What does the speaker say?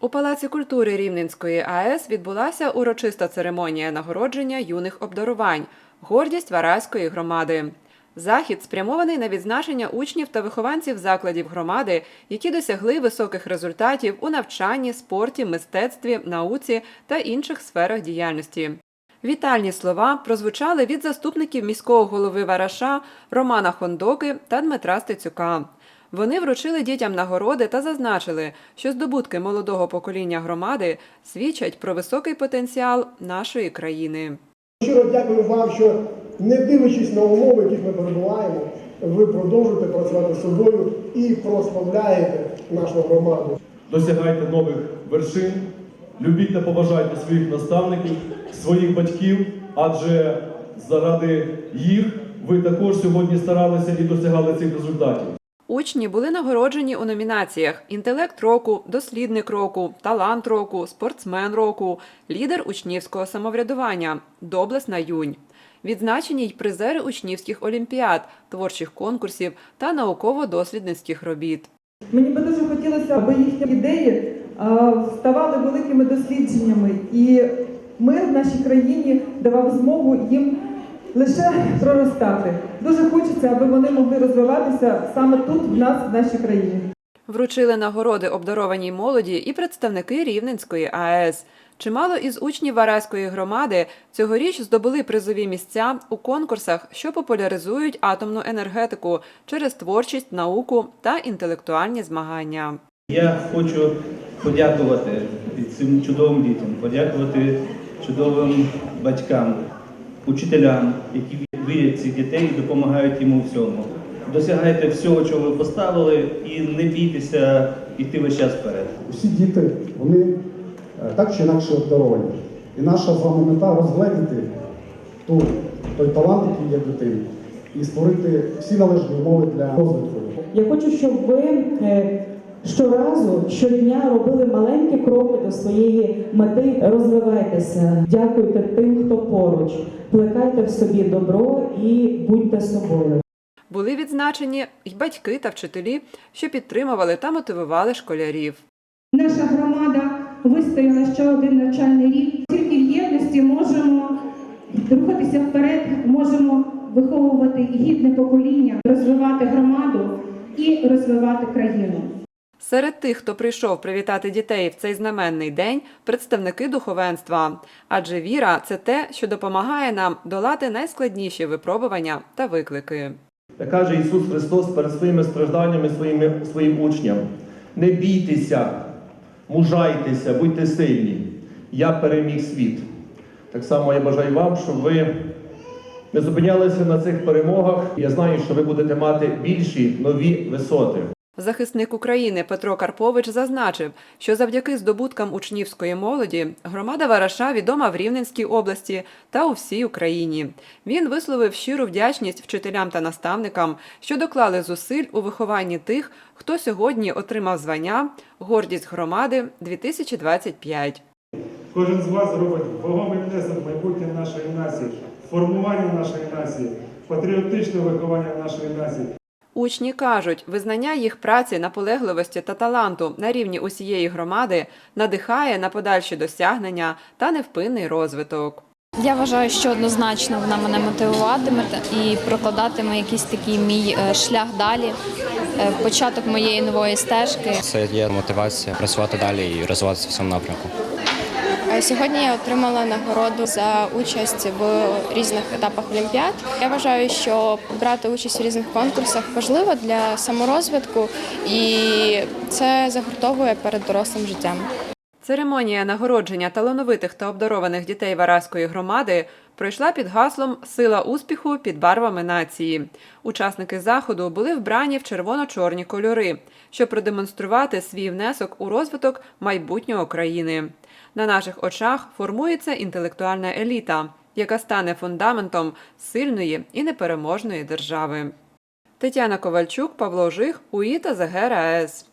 У Палаці культури Рівненської АЕС відбулася урочиста церемонія нагородження юних обдарувань гордість Вараської громади. Захід спрямований на відзначення учнів та вихованців закладів громади, які досягли високих результатів у навчанні, спорті, мистецтві, науці та інших сферах діяльності. Вітальні слова прозвучали від заступників міського голови Вараша Романа Хондоки та Дмитра Стецюка. Вони вручили дітям нагороди та зазначили, що здобутки молодого покоління громади свідчать про високий потенціал нашої країни. Щиро дякую вам, що не дивлячись на умови, в яких ми перебуваємо, ви продовжуєте працювати з собою і прославляєте нашу громаду. Досягайте нових вершин, любіть та поважайте своїх наставників, своїх батьків, адже заради їх ви також сьогодні старалися і досягали цих результатів. Учні були нагороджені у номінаціях Інтелект року, Дослідник року, Талант року, Спортсмен року, Лідер учнівського самоврядування, Доблесна юнь. Відзначені й призери учнівських олімпіад, творчих конкурсів та науково-дослідницьких робіт. Мені би дуже хотілося, аби їхні ідеї ставали великими дослідженнями, і мир в нашій країні давав змогу їм лише проростати. Дуже хочеться, аби вони могли розвиватися саме тут, в нас, в нашій країні. Вручили нагороди обдарованій молоді і представники Рівненської АЕС. Чимало із учнів Вараської громади цьогоріч здобули призові місця у конкурсах, що популяризують атомну енергетику через творчість, науку та інтелектуальні змагання. Я хочу подякувати цим чудовим дітям, подякувати чудовим батькам, учителям, які вірять цих дітей і допомагають їм у всьому. Досягайте всього, чого ви поставили, і не бійтеся йти весь час вперед. Усі діти, вони е, так чи інакше обдаровані. І наша з вами мета розгледіти ту, той талант, який є в дитині, і створити всі належні умови для розвитку. Я хочу, щоб ви е, щоразу, щодня робили маленькі кроки до своєї мети. Розвивайтеся, дякуйте тим, хто поруч, плекайте в собі добро і будьте собою. Були відзначені й батьки та вчителі, що підтримували та мотивували школярів. Наша громада вистояла ще один навчальний рік. Тільки в єдності можемо рухатися вперед, можемо виховувати гідне покоління, розвивати громаду і розвивати країну. Серед тих, хто прийшов привітати дітей в цей знаменний день, представники духовенства. Адже віра це те, що допомагає нам долати найскладніші випробування та виклики. Як каже Ісус Христос перед своїми стражданнями своїми, своїм учням: не бійтеся, мужайтеся, будьте сильні. Я переміг світ. Так само я бажаю вам, щоб ви не зупинялися на цих перемогах. Я знаю, що ви будете мати більші нові висоти. Захисник України Петро Карпович зазначив, що завдяки здобуткам учнівської молоді громада Вараша відома в Рівненській області та у всій Україні. Він висловив щиру вдячність вчителям та наставникам, що доклали зусиль у вихованні тих, хто сьогодні отримав звання Гордість громади 2025. Кожен з вас робить вагомий внесок майбутнє нашої нації, формування нашої нації, патріотичне виховання нашої нації. Учні кажуть, визнання їх праці, наполегливості та таланту на рівні усієї громади надихає на подальші досягнення та невпинний розвиток. Я вважаю, що однозначно вона мене мотивуватиме і прокладатиме якийсь такий мій е, шлях далі, е, початок моєї нової стежки. Це є мотивація працювати далі і розвиватися в цьому напрямку. Е, Сьогодні я отримала нагороду за участь в різних етапах олімпіад. Я вважаю, що брати участь у різних конкурсах важливо для саморозвитку, і це загуртовує перед дорослим життям. Церемонія нагородження талановитих та обдарованих дітей Вараської громади пройшла під гаслом Сила успіху під барвами нації. Учасники заходу були вбрані в червоно-чорні кольори, щоб продемонструвати свій внесок у розвиток майбутнього країни. На наших очах формується інтелектуальна еліта, яка стане фундаментом сильної і непереможної держави. Тетяна Ковальчук, Павло Жих, УІТА ЗГРАЕС.